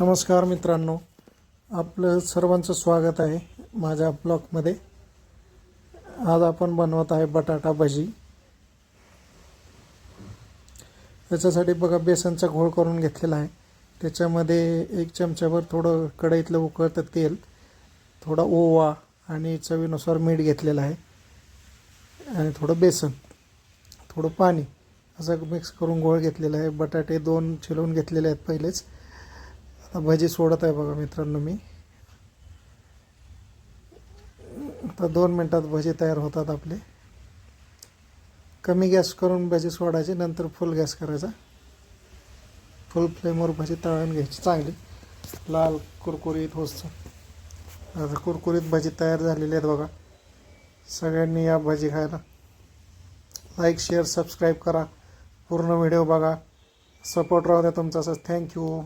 नमस्कार मित्रांनो आपलं सर्वांचं स्वागत आहे माझ्या ब्लॉगमध्ये. आज आपण बनवत आहे बटाटा भजी. त्याच्यासाठी बघा बेसनचा घोळ करून घेतलेला आहे. त्याच्यामध्ये एक चमच्याभर थोडं कढईतलं उकळतं तेल थोडा ओवा आणि चवीनुसार मीठ घेतलेलं आहे. आणि थोडं बेसन थोडं पाणी असं मिक्स करून घोळ घेतलेला आहे. बटाटे दोन चिलवून घेतलेले आहेत पहिलेच. आता भजी सोडत आहे बघा मित्रांनो मी. आता दोन मिनटात भजी तयार होतात आपले. कमी गॅस करून भजी सोडायची नंतर फुल गॅस करायचा. फुल फ्लेमवर भजी तळून घ्यायची चांगली. लाल कुरकुरीत होतं आता कुरकुरीत भजी तयार झालेली आहेत बघा. सगळ्यांनी या भजी खायला. लाईक शेअर सबस्क्राईब करा. पूर्ण व्हिडिओ बघा. सपोर्ट राहू द्या तुमचा असं. थँक्यू